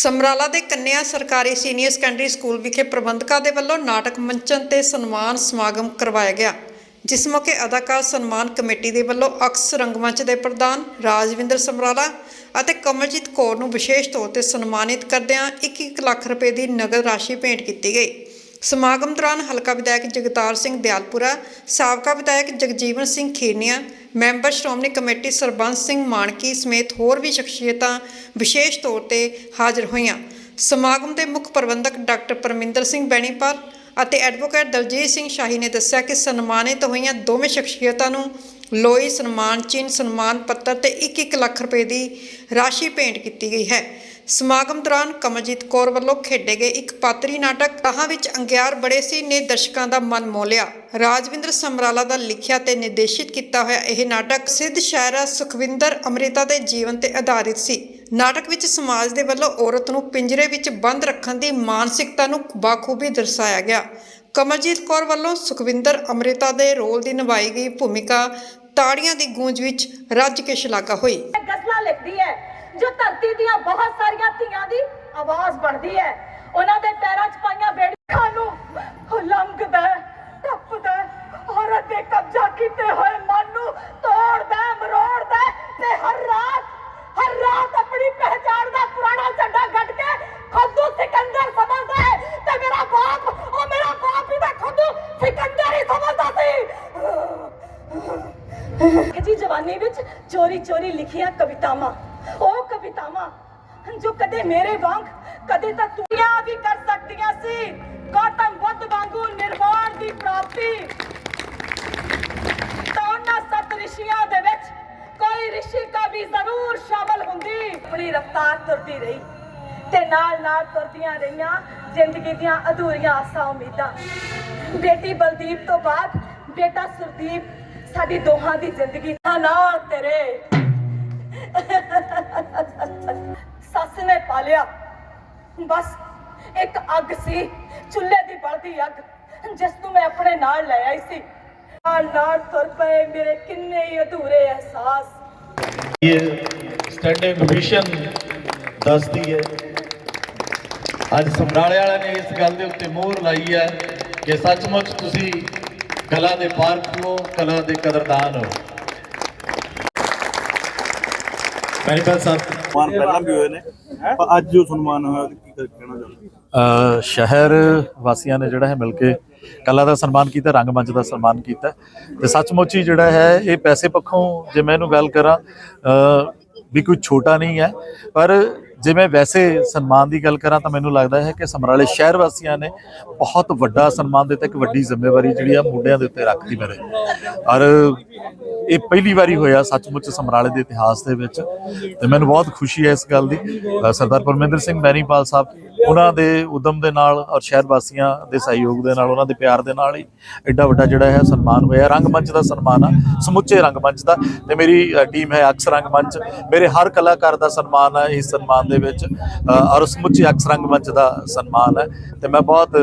ਸਮਰਾਲਾ ਦੇ ਕੰਨਿਆ ਸਰਕਾਰੀ senior secondary school ਵਿਖੇ ਪ੍ਰਬੰਧਕਾਂ ਦੇ ਵੱਲੋਂ ਨਾਟਕ ਮੰਚਨ ਤੇ ਸਨਮਾਨ ਸਮਾਗਮ ਕਰਵਾਇਆ ਗਿਆ, ਜਿਸ ਮੌਕੇ ਅਦਾਕਾਰ ਸਨਮਾਨ ਕਮੇਟੀ ਦੇ ਵੱਲੋਂ ਅਕਸ ਰੰਗਮੰਚ ਦੇ ਪ੍ਰਧਾਨ ਰਾਜਵਿੰਦਰ ਸਮਰਾਲਾ ਅਤੇ ਕਮਲਜੀਤ ਕੌਰ ਨੂੰ ਵਿਸ਼ੇਸ਼ ਤੌਰ ਤੇ ਸਨਮਾਨਿਤ ਕਰਦਿਆਂ 1-1 ਲੱਖ ਰੁਪਏ ਦੀ ਨਗਦ ਰਾਸ਼ੀ ਭੇਂਟ ਕੀਤੀ ਗਈ। ਸਮਾਗਮ ਦੌਰਾਨ ਹਲਕਾ ਵਿਧਾਇਕ ਜਗਤਾਰ ਸਿੰਘ ਦਿਆਲਪੁਰਾ, ਸਾਬਕਾ ਵਿਧਾਇਕ ਜਗਜੀਵਨ ਸਿੰਘ ਖੀਰਨੀਆ, ਮੈਂਬਰ ਸ਼੍ਰੋਮਣੀ ਕਮੇਟੀ ਸਰਬੰਸ ਸਿੰਘ ਮਾਨਕੀ ਸਮੇਤ ਹੋਰ ਵੀ ਸ਼ਖਸੀਅਤਾਂ ਵਿਸ਼ੇਸ਼ ਤੌਰ ਤੇ ਹਾਜ਼ਰ ਹੋਈਆਂ। ਸਮਾਗਮ ਦੇ ਮੁੱਖ ਪ੍ਰਬੰਧਕ ਡਾਕਟਰ ਪਰਮਿੰਦਰ ਸਿੰਘ ਬੈਣੀਪਾਲ ਅਤੇ ਐਡਵੋਕੇਟ ਦਲਜੀਤ ਸਿੰਘ ਸ਼ਾਹੀ ਨੇ ਦੱਸਿਆ ਕਿ ਸਨਮਾਨਿਤ ਹੋਈਆਂ ਦੋਵੇਂ ਸ਼ਖਸੀਅਤਾਂ ਨੂੰ ਲੋਈ ਸਨਮਾਨ, ਚਿੰਨ੍ਹ, ਸਨਮਾਨ ਪੱਤਰ ਤੇ 1-1 ਲੱਖ ਰੁਪਏ ਦੀ ਰਾਸ਼ੀ ਭੇਂਟ ਕੀਤੀ ਗਈ ਹੈ। ਸਮਾਗਮ ਦੌਰਾਨ ਕਮਲਜੀਤ ਕੌਰ ਵੱਲੋਂ ਖੇਡੇ ਗਏ ਇੱਕ ਪਾਤਰੀ ਨਾਟਕ ਤਾਹਾਂ ਵਿੱਚ ਅੰਗਿਆਰ ਬੜੇ ਸੀ, ਨੇ ਦਰਸ਼ਕਾਂ ਦਾ ਮਨ ਮੋਲਿਆ ਰਾਜਵਿੰਦਰ ਸਮਰਾਲਾ ਦਾ ਲਿਖਿਆ ਤੇ ਨਿਰਦੇਸ਼ਿਤ ਕੀਤਾ ਹੋਇਆ ਇਹ ਨਾਟਕ ਸਿੱਧ ਸ਼ਾਇਰਾ ਸੁਖਵਿੰਦਰ ਅੰਮ੍ਰਿਤਾ ਦੇ ਜੀਵਨ ਤੇ ਆਧਾਰਿਤ ਸੀ। ਨਾਟਕ ਵਿੱਚ ਸਮਾਜ ਦੇ ਵੱਲੋਂ ਔਰਤ ਨੂੰ ਪਿੰਜਰੇ ਵਿੱਚ ਬੰਦ ਰੱਖਣ ਦੀ ਮਾਨਸਿਕਤਾ ਨੂੰ ਬਾਖੂਬੀ ਦਰਸਾਇਆ ਗਿਆ। ਕਮਲਜੀਤ ਕੌਰ ਵੱਲੋਂ ਸੁਖਵਿੰਦਰ ਅੰਮ੍ਰਿਤਾ ਦੇ ਰੋਲ ਦੀ ਨਿਭਾਈ ਗਈ ਭੂਮਿਕਾ ਤਾੜੀਆਂ ਦੀ ਗੂੰਜ ਵਿੱਚ ਰੱਜ ਕੇ ਸ਼ਲਾਘਾ ਹੋਈ। ਗਜ਼ਲਾਂ ਲਿਖਦੀ ਹੈ ਜੋ ਧਰਤੀ ਦੀਆਂ ਬਹੁਤ ਸਾਰੀਆਂ ਧੀਆਂ ਦੀ ਆਵਾਜ਼ ਬਣਦੀ ਹੈ, ਉਹਨਾਂ ਦੇ ਪੈਰਾਂ 'ਚ ਪਾਈਆਂ ਬੇੜੀਆਂ ਨੂੰ ਉਹ ਟੱਪਦਾ ਔਰਤ ਦੇ ਕਬਜ਼ਾ ਕੀਤੇ ਹੋਏ ਮਨ ਨੂੰ ਤੋੜਦਾ ਮਰੋੜਦਾ ਤੇ ਹਰ ਰਾਤ ਹਰ ਰਾਤ ਆਪਣੀ ਪਹਿਚਾਣ ਦਾ ਪੁਰਾਣਾ ਝੰਡਾ ਗੱਡ ਕੇ ਖੁੱਦੂ ਸਿਕੰਦਰ ਸਮਝਦਾ ਹੈ ਤੇ ਮੇਰਾ ਬਾਪ, ਉਹ ਮੇਰਾ ਬਾਪ ਵੀ ਤਾਂ ਖੁੱਦੂ ਸਿਕੰਦਰ ਹੀ ਸਮਝਦਾ ਸੀ। ਜੀ ਜਵਾਨੀ ਵਿੱਚ ਚੋਰੀ ਚੋਰੀ ਲਿਖੀਆਂ ਕਵਿਤਾਵਾਂ। ਉਹ ਕਵਿਤਾਵਾਂ, ਜੋ ਕਦੇ ਮੇਰੇ ਵਾਂਗ, ਕਦੇ ਤਾਂ ਦੁਨੀਆ ਵੀ ਕਰ ਸਕਦੀਆਂ ਸੀ। ਗੌਤਮ ਬੁੱਧ ਵਾਂਗੂ ਨਿਰਵਾਣ ਦੀ ਪ੍ਰਾਪਤੀ। ਤਾਂ ਉਹਨਾਂ ਸੱਤ ਰਿਸ਼ੀਆਂ ਦੇ ਵਿੱਚ ਕੋਈ ਰਿਸ਼ੀ ਕਵੀ ਜ਼ਰੂਰ ਸ਼ਾਮਲ ਹੁੰਦੀ। ਆਪਣੀ ਰਫ਼ਤਾਰ ਤੁਰਦੀ ਰਹੀ ਤੇ ਨਾਲ ਨਾਲ ਤੁਰਦੀਆਂ ਰਹੀਆਂ ਜ਼ਿੰਦਗੀ ਦੀਆਂ ਅਧੂਰੀਆਂ ਆਸਾਂ ਉਮੀਦਾਂ। ਬੇਟੀ ਬਲਦੀਪ ਤੋਂ ਬਾਅਦ ਬੇਟਾ ਸੁਰਦੀਪ, ਸਾਡੀ ਦੋਹਾਂ ਦੀ ਜ਼ਿੰਦਗੀ ਦਾ ਤੇਰੇ। ਸੱਸ ਨੇ ਪਾਲਿਆ। ਬਸ, ਇੱਕ ਅੱਗ ਸੀ, ਚੁੱਲ੍ਹੇ ਦੀ ਬਲਦੀ ਅੱਗ, ਜਿਸ ਨੂੰ ਮੈਂ ਆਪਣੇ ਨਾਲ ਲੈ ਆਈ ਸੀ। ਨਾਲ ਨਾਲ ਤੁਰ ਪਏ ਮੇਰੇ ਕਿੰਨੇ ਹੀ ਅਧੂਰੇ ਅਹਿਸਾਸ। ਇਹ ਸਟੈਂਡਿੰਗ ਓਵੇਸ਼ਨ ਦੱਸਦੀ ਹੈ। ਅੱਜ ਸਮਰਾਲੇ ਵਾਲਿਆਂ ਨੇ ਇਸ ਗੱਲ ਦੇ ਉੱਤੇ ਮੋਹਰ ਲਾਈ ਹੈ ਕਿ ਸੱਚਮੁੱਚ ਤੁਸੀਂ ਕਲਾ ਦੇ ਪਾਰਕ ਹੋ ਕਲਾ ਦੇ ਕਦਰਦਾਨ ਹੋ। ਮੈਨੀਪਲ ਸਾਹਿਬ ਸਨਮਾਨ ਪਹਿਲਾਂ ਵੀ ਹੋਏ ਨੇ। ਪਰ ਅੱਜ ਜੋ ਸਨਮਾਨ ਹੋਇਆ ਉਹਦੀ ਕੀ ਕਹਿਣਾ ਚਾਹੁੰਦੇ ਅ, ਸ਼ਹਿਰ ਵਾਸੀਆਂ ਨੇ ਜਿਹੜਾ ਹੈ ਮਿਲ ਕੇ ਕਲਾ ਦਾ ਸਨਮਾਨ ਕੀਤਾ ਰੰਗਮੰਚ ਦਾ ਸਨਮਾਨ ਕੀਤਾ। ਤੇ ਸੱਚਮੁੱਚ ਹੀ ਜਿਹੜਾ ਹੈ ਇਹ ਪੈਸੇ ਪੱਖੋਂ ਜੇ ਮੈਂ ਇਹਨੂੰ ਗੱਲ ਕਰਾਂ ਅ, ਵੀ ਕੋਈ ਛੋਟਾ ਨਹੀਂ ਹੈ। ਪਰ ਜੇ ਮੈਂ ਵੈਸੇ ਸਨਮਾਨ ਦੀ ਗੱਲ ਕਰਾਂ ਤਾਂ ਮੈਨੂੰ ਲੱਗਦਾ ਹੈ ਕਿ ਸਮਰਾਲੇ ਸ਼ਹਿਰ ਵਾਸੀਆਂ ਨੇ ਬਹੁਤ ਵੱਡਾ ਸਨਮਾਨ ਦਿੱਤਾ, ਇੱਕ ਵੱਡੀ ਜ਼ਿੰਮੇਵਾਰੀ ਜਿਹੜੀ ਆ ਮੁੰਡਿਆਂ ਦੇ ਉੱਤੇ ਰੱਖਦੀ ਮੇਰੇ। ਔਰ ਇਹ ਪਹਿਲੀ ਵਾਰੀ ਹੋਇਆ ਸੱਚਮੁੱਚ ਸਮਰਾਲੇ ਦੇ ਇਤਿਹਾਸ ਦੇ ਵਿੱਚ ਤੇ ਮੈਨੂੰ ਬਹੁਤ ਖੁਸ਼ੀ ਹੈ ਇਸ ਗੱਲ ਦੀ। ਸਰਦਾਰ ਪਰਮਿੰਦਰ ਸਿੰਘ ਬੈਰੀਪਾਲ ਸਾਹਿਬ, ਉਹਨਾਂ ਦੇ ਉਦਮ ਦੇ ਨਾਲ ਔਰ ਸ਼ਹਿਰ ਵਾਸੀਆਂ ਦੇ ਸਹਿਯੋਗ ਦੇ ਨਾਲ, ਉਹਨਾਂ ਦੇ ਪਿਆਰ ਦੇ ਨਾਲ ਹੀ ਐਡਾ ਵੱਡਾ ਜਿਹੜਾ ਹੈ ਸਨਮਾਨ ਹੋਇਆ। ਰੰਗਮੰਚ ਦਾ ਸਨਮਾਨ ਆ, ਸਮੁੱਚੇ ਰੰਗਮੰਚ ਦਾ ਤੇ ਮੇਰੀ ਟੀਮ ਹੈ ਅਕਸ ਰੰਗਮੰਚ ਮੇਰੇ ਹਰ ਕਲਾਕਾਰ ਦਾ ਸਨਮਾਨ ਆ ਇਸ ਸਨਮਾਨ ਦੇ ਵਿੱਚ ਔਰ ਸਮੁੱਚੇ ਅਕਸ ਰੰਗਮੰਚ ਦਾ ਸਨਮਾਨ ਹੈ। ਤੇ ਮੈਂ ਬਹੁਤ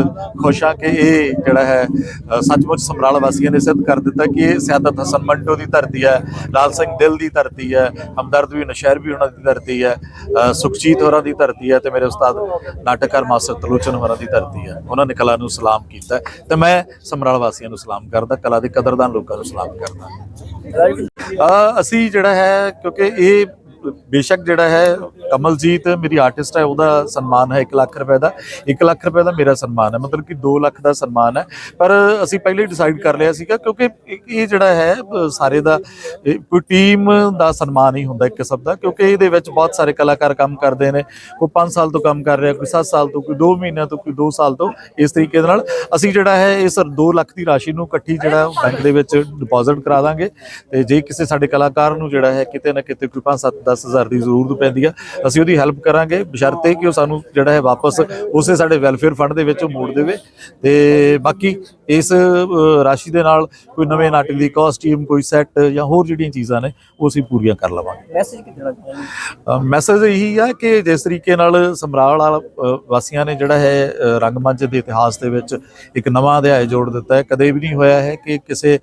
ਖੁਸ਼ ਹਾਂ ਕਿ ਇਹ ਜਿਹੜਾ ਹੈ ਸੱਚਮੁੱਚ ਸਮਰਾਲਾ ਵਾਸੀਆਂ ਨੇ ਸਿੱਧ ਕਰ ਦਿੱਤਾ ਕਿ ਇਹ ਸਿਆਦਤ ਹਸਨ ਮੰਟੋ ਦੀ ਧਰਤੀ ਹੈ, ਲਾਲ ਸਿੰਘ ਦਿਲ ਦੀ ਧਰਤੀ ਹੈ, ਹਮਦਰਦ ਵੀ ਨਸ਼ਹਿਰ ਵੀ ਉਹਨਾਂ ਦੀ ਧਰਤੀ ਹੈ ਸੁਖਜੀਤ ਹੋਰਾਂ ਦੀ ਧਰਤੀ ਹੈ ਤੇ ਮੇਰੇ ਉਸਤਾਦ ਨਾਟਕਕਾਰ ਮਾਸਟਰ ਤਲੋਚਨ ਹੋਰਾਂ ਦੀ ਧਰਤੀ ਹੈ। ਉਹਨਾਂ ਨੇ ਕਲਾ ਨੂੰ ਸਲਾਮ ਕੀਤਾ ਤੇ ਮੈਂ ਸਮਰਾਲ ਵਾਸੀਆਂ ਨੂੰ ਸਲਾਮ ਕਰਦਾ, ਕਲਾ ਦੇ ਕਦਰਦਾਨ ਲੋਕਾਂ ਨੂੰ ਸਲਾਮ ਕਰਦਾ। ਅਸੀਂ ਜਿਹੜਾ ਹੈ, ਕਿਉਂਕਿ ਇਹ ਬੇਸ਼ੱਕ ਜਿਹੜਾ ਹੈ, ਕਮਲਜੀਤ ਮੇਰੀ ਆਰਟਿਸਟ ਹੈ, ਉਹਦਾ ਸਨਮਾਨ ਹੈ 1 ਲੱਖ ਰੁਪਏ ਦਾ। 1 ਲੱਖ ਰੁਪਏ ਦਾ ਮੇਰਾ ਸਨਮਾਨ ਹੈ, ਮਤਲਬ ਕਿ 2 ਲੱਖ ਦਾ ਸਨਮਾਨ ਹੈ। ਪਰ ਅਸੀਂ ਪਹਿਲੇ ਹੀ ਡਿਸਾਈਡ ਕਰ ਲਿਆ ਸੀਗਾ, ਕਿਉਂਕਿ ਇਹ ਇਹ ਜਿਹੜਾ ਹੈ ਸਾਰੇ ਦਾ ਕੋਈ ਟੀਮ ਦਾ ਸਨਮਾਨ ਹੀ ਹੁੰਦਾ ਇੱਕ ਕਿਸਮ ਦਾ, ਕਿਉਂਕਿ ਇਹਦੇ ਵਿੱਚ ਬਹੁਤ ਸਾਰੇ ਕਲਾਕਾਰ ਕੰਮ ਕਰਦੇ ਨੇ। ਕੋਈ 5 ਸਾਲ ਤੋਂ ਕੰਮ ਕਰ ਰਿਹਾ, ਕੋਈ 7 ਸਾਲ ਤੋਂ, ਕੋਈ 2 ਮਹੀਨਿਆਂ ਤੋਂ, ਕੋਈ 2 ਸਾਲ ਤੋਂ, ਇਸ ਤਰੀਕੇ ਦੇ ਨਾਲ ਅਸੀਂ ਜਿਹੜਾ ਹੈ, ਇਸ 2 ਲੱਖ ਦੀ ਰਾਸ਼ੀ ਨੂੰ ਇਕੱਠੀ ਜਿਹੜਾ ਬੈਂਕ ਦੇ ਵਿੱਚ ਡਿਪੋਜ਼ਿਟ ਕਰਾ ਦਾਂਗੇ। ਤੇ ਜੇ ਕਿਸੇ ਸਾਡੇ ਕਲਾਕਾਰ ਨੂੰ ਜਿਹੜਾ ਹੈ, ਕਿਤੇ ਨਾ ਕਿਤੇ ਕੋਈ 5 7 10 ਹਜ਼ਾਰ ਦੀ ਜ਼ਰੂਰਤ ਪੈਂਦੀ ਆ। ਅਸੀਂ ਉਹਦੀ ਹੈਲਪ ਕਰਾਂਗੇ। ਬਸ਼ਰਤੇ ਕਿ ਉਹ ਸਾਨੂੰ ਜਿਹੜਾ ਹੈ ਵਾਪਸ ਉਸੇ ਸਾਡੇ ਵੈਲਫੇਅਰ ਫੰਡ ਦੇ ਵਿੱਚ ਉਹ ਮੋੜ ਦੇਵੇ। ਤੇ ਬਾਕੀ ਇਸ ਰਾਸ਼ੀ ਦੇ ਨਾਲ ਕੋਈ ਨਵੇਂ ਨਾਟਕ ਦੀ ਕਾਸਟਿਊਮ ਕੋਈ ਸੈੱਟ ਜਾਂ ਹੋਰ ਜਿਹੜੀਆਂ ਚੀਜ਼ਾਂ ਨੇ ਉਹ ਅਸੀਂ ਪੂਰੀਆਂ ਕਰ ਲਵਾਂਗੇ। ਮੈਸੇਜ ਕੀ ਦੇਣਾ ਚਾਹੁੰਦੇ ਮੈਸੇਜ ਇਹੀ ਆ ਕਿ ਜਿਸ ਤਰੀਕੇ ਨਾਲ ਸਮਰਾਲ ਵਾਸੀਆਂ ਨੇ ਜਿਹੜਾ ਹੈ ਅ, ਰੰਗਮੰਚ ਦੇ ਇਤਿਹਾਸ ਦੇ ਵਿੱਚ ਇੱਕ ਨਵਾਂ ਅਧਿਆਇ ਜੋੜ ਦਿੱਤਾ ਹੈ। ਕਦੇ ਵੀ ਨਹੀਂ ਹੋਇਆ ਹੈ ਕਿ ਕਿਸੇ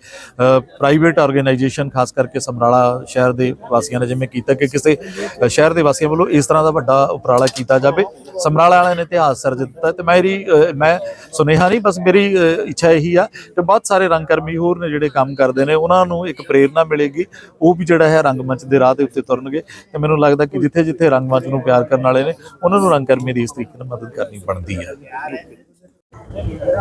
ਪ੍ਰਾਈਵੇਟ ਆਰਗੇਨਾਈਜੇਸ਼ਨ ਖਾਸ ਕਰਕੇ ਸਮਰਾਲਾ ਸ਼ਹਿਰ ਦੇ ਵਾਸੀਆਂ ਨੇ ਜਿਵੇਂ ਕੀਤਾ ਕਿ ਕਿਸੇ ਕਿਸੇ ਸ਼ਹਿਰ ਦੇ ਵਾਸੀਆਂ ਵੱਲੋਂ ਇਸ ਤਰ੍ਹਾਂ ਦਾ ਵੱਡਾ ਉਪਰਾਲਾ ਕੀਤਾ ਜਾਵੇ। ਸਮਰਾਲਾ ਵਾਲਿਆਂ ਨੇ ਇਤਿਹਾਸ ਸਰਜ ਦਿੱਤਾ ਤੇ ਮੇਰੀ ਮੈਂ ਸੁਨੇਹਾ ਨਹੀਂ, ਬਸ ਮੇਰੀ ਇੱਛਾ ਇਹੀ ਆ ਕਿ ਬਹੁਤ ਸਾਰੇ ਰੰਗਕਰਮੀ ਹੋਰ ਨੇ ਜਿਹੜੇ ਕੰਮ ਕਰਦੇ ਨੇ, ਉਹਨਾਂ ਨੂੰ ਇੱਕ ਪ੍ਰੇਰਣਾ ਮਿਲੇਗੀ, ਉਹ ਵੀ ਜਿਹੜਾ ਹੈ ਰੰਗਮੰਚ ਦੇ ਰਾਹ ਦੇ ਉੱਤੇ ਤੁਰਨਗੇ ਤੇ ਮੈਨੂੰ ਲੱਗਦਾ ਕਿ ਜਿੱਥੇ ਜਿੱਥੇ ਰੰਗਮੰਚ ਨੂੰ ਪਿਆਰ ਕਰਨ ਵਾਲੇ ਨੇ, ਉਹਨਾਂ ਨੂੰ ਰੰਗਕਰਮੀ ਦੀ ਇਸ ਤਰੀਕੇ ਨਾਲ ਮਦਦ ਕਰਨੀ ਬਣਦੀ ਹੈ।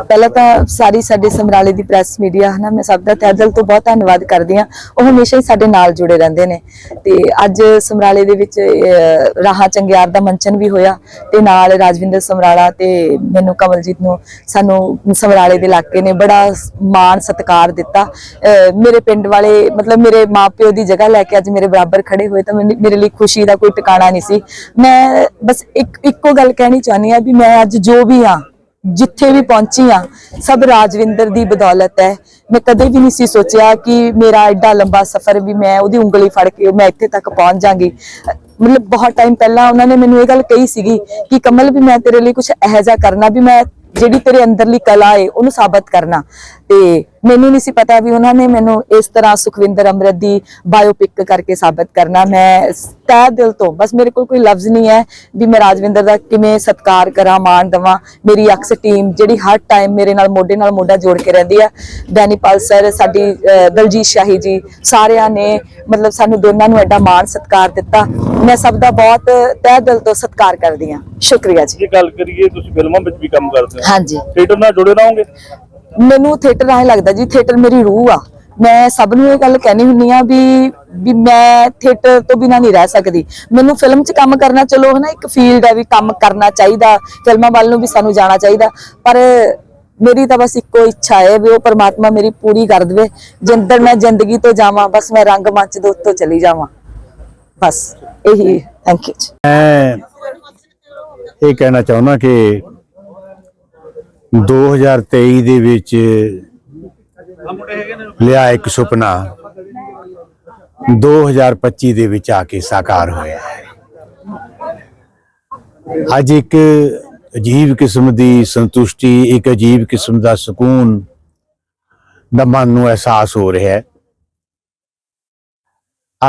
ਪਹਿਲਾਂ ਤਾਂ ਸਾਰੀ ਸਾਡੇ ਸਮਰਾਲੇ ਦੀ ਪ੍ਰੈਸ ਮੀਡੀਆ ਹਨਾ ਮੈਂ ਸਭ ਦਾ ਤਹਿ ਦਿਲ ਤੋਂ ਬਹੁਤ ਧੰਨਵਾਦ ਕਰਦੀ ਹਾਂ। ਉਹ ਹਮੇਸ਼ਾ ਹੀ ਸਾਡੇ ਨਾਲ ਜੁੜੇ ਰਹਿੰਦੇ ਨੇ। ਤੇ ਅੱਜ ਸਮਰਾਲੇ ਦੇ ਵਿੱਚ ਅਹ, ਰਾਹਾਂ ਚੰਗਿਆਰ ਦਾ ਮੰਚਨ ਵੀ ਹੋਇਆ ਤੇ ਨਾਲ ਰਾਜਵਿੰਦਰ ਸਮਰਾਲਾ ਤੇ ਮੈਨੂੰ ਕਮਲਜੀਤ ਨੂੰ ਸਾਨੂੰ ਸਮਰਾਲੇ ਦੇ ਇਲਾਕੇ ਨੇ ਬੜਾ ਮਾਣ ਸਤਿਕਾਰ ਦਿੱਤਾ। ਅਹ, ਮੇਰੇ ਪਿੰਡ ਵਾਲੇ ਮਤਲਬ ਮੇਰੇ ਮਾਪਿਓ ਦੀ ਜਗ੍ਹਾ ਲੈ ਕੇ ਅੱਜ ਮੇਰੇ ਬਰਾਬਰ ਖੜੇ ਹੋਏ ਤਾਂ ਮੈਨੂੰ- ਮੇਰੇ ਲਈ ਖੁਸ਼ੀ ਦਾ ਕੋਈ ਟਿਕਾਣਾ ਨਹੀਂ ਸੀ। ਮੈਂ ਬਸ ਇੱਕ ਇੱਕੋ ਗੱਲ ਕਹਿਣੀ ਚਾਹੁੰਦੀ ਆ ਵੀ ਮੈਂ ਅੱਜ ਜੋ ਵੀ ਆ ਜਿੱਥੇ ਵੀ ਪਹੁੰਚੀ ਆ ਸਭ ਰਾਜਵਿੰਦਰ ਦੀ ਬਦੌਲਤ ਹੈ। ਮੈਂ ਕਦੇ ਵੀ ਨਹੀਂ ਸੀ ਸੋਚਿਆ ਕਿ ਮੇਰਾ ਐਡਾ ਲੰਬਾ ਸਫ਼ਰ ਵੀ ਮੈਂ ਉਹਦੀ ਉਂਗਲੀ ਫੜ ਕੇ ਮੈਂ ਇੱਥੇ ਤੱਕ ਪਹੁੰਚ ਜਾਾਂਗੀ। ਮਤਲਬ ਬਹੁਤ ਟਾਈਮ ਪਹਿਲਾਂ ਉਹਨਾਂ ਨੇ ਮੈਨੂੰ ਇਹ ਗੱਲ ਕਹੀ ਸੀਗੀ ਕਿ ਕਮਲ ਵੀ ਮੈਂ ਤੇਰੇ ਲਈ ਕੁਝ ਇਹੋ ਜਿਹਾ ਕਰਨਾ, ਵੀ ਮੈਂ ਜਿਹੜੀ ਤੇਰੇ ਅੰਦਰਲੀ ਕਲਾ ਏ, ਉਹਨੂੰ ਸਾਬਤ ਕਰਨਾ। ਤੇ ਮੈਨੂੰ ਨਹੀਂ ਸੀ ਪਤਾ ਵੀ ਉਹਨਾਂ ਨੇ ਮੈਨੂੰ ਇਸ ਤਰ੍ਹਾਂ ਸੁਖਵਿੰਦਰ ਅੰਮ੍ਰਿਤ ਦੀ ਬਾਇਓਪਿਕ ਕਰਕੇ ਸਾਬਤ ਕਰਨਾ। ਮੈਂ ਤਹਿ ਦਿਲ ਤੋਂ ਬਸ ਮੇਰੇ ਕੋਲ ਕੋਈ ਲਫ਼ਜ਼ ਨਹੀਂ ਹੈ ਵੀ ਮੈਂ ਰਾਜਵਿੰਦਰ ਦਾ ਕਿਵੇਂ ਸਤਿਕਾਰ ਕਰਾਂ ਮਾਣ ਦਵਾਂ। ਮੇਰੀ ਅਕਸ ਟੀਮ ਜਿਹੜੀ ਹਰ ਟਾਈਮ ਮੇਰੇ ਨਾਲ ਮੋਢੇ ਨਾਲ ਮੋਢਾ ਜੋੜ ਕੇ ਰਹਿੰਦੀ ਹੈ। ਡੈਨੀ ਪਾਲ ਸਰ ਸਾਡੀ ਦਲਜੀਤ ਸ਼ਾਹੀ ਜੀ ਸਾਰਿਆਂ ਨੇ ਮਤਲਬ ਸਾਨੂੰ ਦੋਨਾਂ ਨੂੰ ਐਡਾ ਮਾਣ ਸਤਿਕਾਰ ਦਿੱਤਾ। ਮੈਂ ਸਭ ਦਾ ਬਹੁਤ ਤਹਿ ਦਿਲ ਤੋਂ ਸਤਿਕਾਰ ਕਰਦੀ ਹਾਂ। ਸ਼ੁਕਰੀਆ ਜੀ। ਜੇ ਗੱਲ ਕਰੀਏ ਤੁਸੀਂ ਫਿਲਮਾਂ ਵਿੱਚ ਵੀ ਕੰਮ ਕਰਦੇ ਹੋ। ਹਾਂਜੀ। ਥੀਏਟਰ ਨਾਲ ਜੁੜੇ ਰਹੋਗੇ? ਮੈਨੂੰ ਥੀਏਟਰ ਐਂ ਲੱਗਦਾ ਜੀ ਥੀਏਟਰ ਮੇਰੀ ਰੂਹ ਆ। ਮੈਂ ਸਭ ਨੂੰ ਇਹ ਗੱਲ ਕਹਿਣੀ ਹੁੰਨੀ ਆ ਵੀ ਵੀ ਮੈਂ ਥੀਏਟਰ ਤੋਂ ਬਿਨਾ ਨਹੀਂ ਰਹਿ ਸਕਦੀ। ਮੈਨੂੰ ਫਿਲਮ 'ਚ ਕੰਮ ਕਰਨਾ, ਚਲੋ ਹਨਾ, ਇੱਕ ਫੀਲਡ ਹੈ ਵੀ ਕੰਮ ਕਰਨਾ ਚਾਹੀਦਾ, ਫਿਲਮਾਂ ਵੱਲ ਨੂੰ ਵੀ ਸਾਨੂੰ ਜਾਣਾ ਚਾਹੀਦਾ। ਪਰ ਮੇਰੀ ਤਾਂ ਬਸ ਇੱਕੋ ਇੱਛਾ ਹੈ ਵੀ ਉਹ ਪਰਮਾਤਮਾ ਮੇਰੀ ਪੂਰੀ ਕਰ ਦੇਵੇ। ਜਿੰਦਰ ਮੈਂ ਜ਼ਿੰਦਗੀ ਤੋਂ ਜਾਵਾਂ, ਬਸ ਮੈਂ ਰੰਗ ਮੰਚ ਦੇ ਉੱਤੋਂ ਚਲੀ ਜਾਵਾਂ। ਬਸ, ਇਹੀ ਥੈਂਕ ਯੂ ਮੈਂ ਇਹ ਕਹਿਣਾ ਚਾਹੁੰਦਾ ਕਿ 2023 ਦੇ ਵਿੱਚ ਲਿਆ ਇੱਕ ਸੁਪਨਾ। 2025 ਦੇ ਵਿੱਚ ਆ ਕੇ ਸਾਕਾਰ ਹੋਇਆ ਹੈ। ਅੱਜ ਇੱਕ ਅਜੀਬ ਕਿਸਮ ਦੀ ਸੰਤੁਸ਼ਟੀ, ਇੱਕ ਅਜੀਬ ਕਿਸਮ ਦਾ ਸਕੂਨ ਦਾ ਮਨ ਨੂੰ ਅਹਿਸਾਸ ਹੋ ਰਿਹਾ ਹੈ।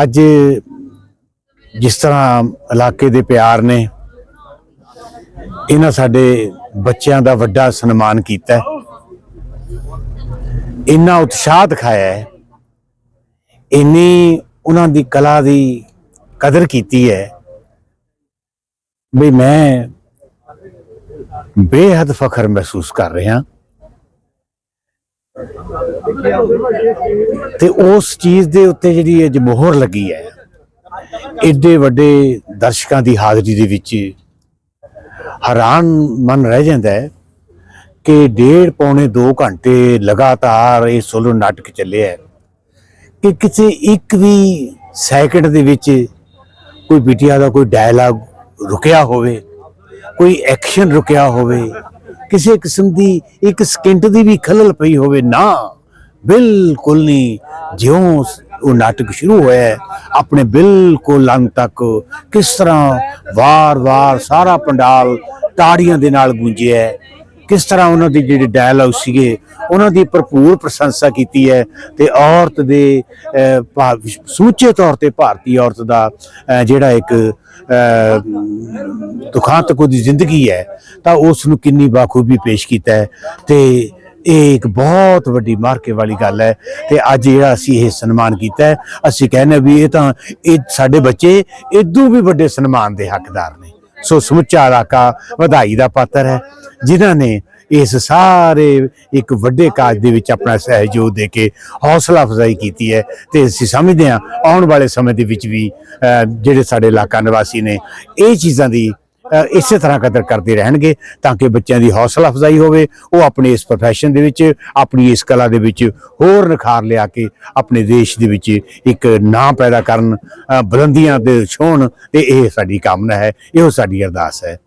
ਅੱਜ ਜਿਸ ਤਰ੍ਹਾਂ ਇਲਾਕੇ ਦੇ ਪਿਆਰ ਨੇ ਇਹਨਾਂ ਸਾਡੇ ਬੱਚਿਆਂ ਦਾ ਵੱਡਾ ਸਨਮਾਨ ਕੀਤਾ ਇੰਨਾ ਉਤਸ਼ਾਹ ਦਿਖਾਇਆ ਹੈ। ਇੰਨੀ ਉਹਨਾਂ ਦੀ ਕਲਾ ਦੀ ਕਦਰ ਕੀਤੀ ਹੈ। ਵੀ ਮੈਂ ਬੇਹੱਦ ਫਖਰ ਮਹਿਸੂਸ ਕਰ ਰਿਹਾ। ਤੇ ਉਸ ਚੀਜ਼ ਦੇ ਉੱਤੇ ਜਿਹੜੀ ਅੱਜ ਮੋਹਰ ਲੱਗੀ ਹੈ। ਏਡੇ ਵੱਡੇ ਦਰਸ਼ਕਾਂ ਦੀ ਹਾਜ਼ਰੀ ਦੇ ਵਿੱਚ ਹੈਰਾਨ ਮਨ ਰਹਿ ਜਾਂਦਾ ਹੈ ਕਿ ਡੇਢ ਪੌਣੇ 2 ਘੰਟੇ ਲਗਾਤਾਰ ਇਹ ਸੋਲੋ ਨਾਟਕ ਚੱਲਿਆ ਕਿ ਕਿਸੇ ਇੱਕ ਵੀ ਸੈਕਿੰਡ ਦੇ ਵਿੱਚ ਕੋਈ ਬਿਟਿਆ ਦਾ ਕੋਈ ਡਾਇਲੌਗ ਰੁਕਿਆ ਹੋਵੇ, ਕੋਈ ਐਕਸ਼ਨ ਰੁਕਿਆ ਹੋਵੇ, ਕਿਸੇ ਕਿਸਮ ਦੀ ਇੱਕ ਸਕਿੰਟ ਦੀ ਵੀ ਖਲਲ ਪਈ ਹੋਵੇ, ਨਾ, ਬਿਲਕੁਲ ਨਹੀਂ, ਜਿਉਂ ਉਹ ਨਾਟਕ ਸ਼ੁਰੂ ਹੋਇਆ ਆਪਣੇ ਬਿਲਕੁਲ ਅੰਤ ਤੱਕ ਕਿਸ ਤਰ੍ਹਾਂ ਵਾਰ-ਵਾਰ ਸਾਰਾ ਪੰਡਾਲ ਤਾੜੀਆਂ ਦੇ ਨਾਲ ਗੂੰਜਿਆ ਕਿਸ ਤਰ੍ਹਾਂ ਉਹਨਾਂ ਦੇ ਜਿਹੜੇ ਡਾਇਲੌਗ ਸੀਗੇ ਉਹਨਾਂ ਦੀ ਭਰਪੂਰ ਪ੍ਰਸ਼ੰਸਾ ਕੀਤੀ ਹੈ ਤੇ ਔਰਤ ਦੇ ਅਹ, ਸਮੁੱਚੇ ਤੌਰ ਤੇ ਭਾਰਤੀ ਔਰਤ ਦਾ ਜਿਹੜਾ ਇੱਕ ਅਹ, ਦੁਖਾਂਤਕ ਉਹਦੀ ਜ਼ਿੰਦਗੀ ਹੈ ਤਾਂ ਉਸ ਨੂੰ ਕਿੰਨੀ ਬਾਖੂਬੀ ਪੇਸ਼ ਕੀਤਾ ਹੈ। ਤੇ ਇਹ ਇੱਕ ਬਹੁਤ ਵੱਡੀ ਮਾਰਕੇ ਵਾਲੀ ਗੱਲ ਹੈ ਤੇ ਅੱਜ ਜਿਹੜਾ ਅਸੀਂ ਇਹ ਸਨਮਾਨ ਕੀਤਾ ਅਸੀਂ ਕਹਿੰਦੇ ਵੀ ਇਹ ਤਾਂ ਇਹ ਸਾਡੇ ਬੱਚੇ ਇਦੋਂ ਵੀ ਵੱਡੇ ਸਨਮਾਨ ਦੇ ਹੱਕਦਾਰ ਨੇ। ਸੋ ਸਮੁੱਚਾ ਇਲਾਕਾ ਵਧਾਈ ਦਾ ਪਾਤਰ ਹੈ, ਜਿਨ੍ਹਾਂ ਨੇ ਇਸ ਸਾਰੇ ਇੱਕ ਵੱਡੇ ਕਾਜ ਦੇ ਵਿੱਚ ਆਪਣਾ ਸਹਿਯੋਗ ਦੇ ਕੇ ਹੌਸਲਾ ਅਫਜ਼ਾਈ ਕੀਤੀ ਹੈ ਤੇ ਅਸੀਂ ਸਮਝਦੇ ਹਾਂ ਆਉਣ ਵਾਲੇ ਸਮੇਂ ਦੇ ਵਿੱਚ ਵੀ ਜਿਹੜੇ ਸਾਡੇ ਇਲਾਕਾ ਨਿਵਾਸੀ ਨੇ, ਇਹ ਚੀਜ਼ਾਂ ਦੀ ਇਸੇ ਤਰ੍ਹਾਂ ਕਦਰ ਕਰਦੇ ਰਹਿਣਗੇ ਤਾਂ ਕਿ ਬੱਚਿਆਂ ਦੀ ਹੌਸਲਾ ਅਫਜ਼ਾਈ ਹੋਵੇ, ਉਹ ਆਪਣੇ ਇਸ profession ਦੇ ਵਿੱਚ, ਆਪਣੀ ਇਸ ਕਲਾ ਦੇ ਵਿੱਚ ਹੋਰ ਨਿਖਾਰ ਲਿਆ ਕੇ ਆਪਣੇ ਦੇਸ਼ ਦੇ ਵਿੱਚ ਇੱਕ ਨਾਂ ਪੈਦਾ ਕਰਨ ਬੁਲੰਦੀਆਂ 'ਤੇ ਛੋਣ ਤੇ ਇਹ ਸਾਡੀ ਕਾਮਨਾ ਹੈ, ਇਹੋ ਸਾਡੀ ਅਰਦਾਸ ਹੈ।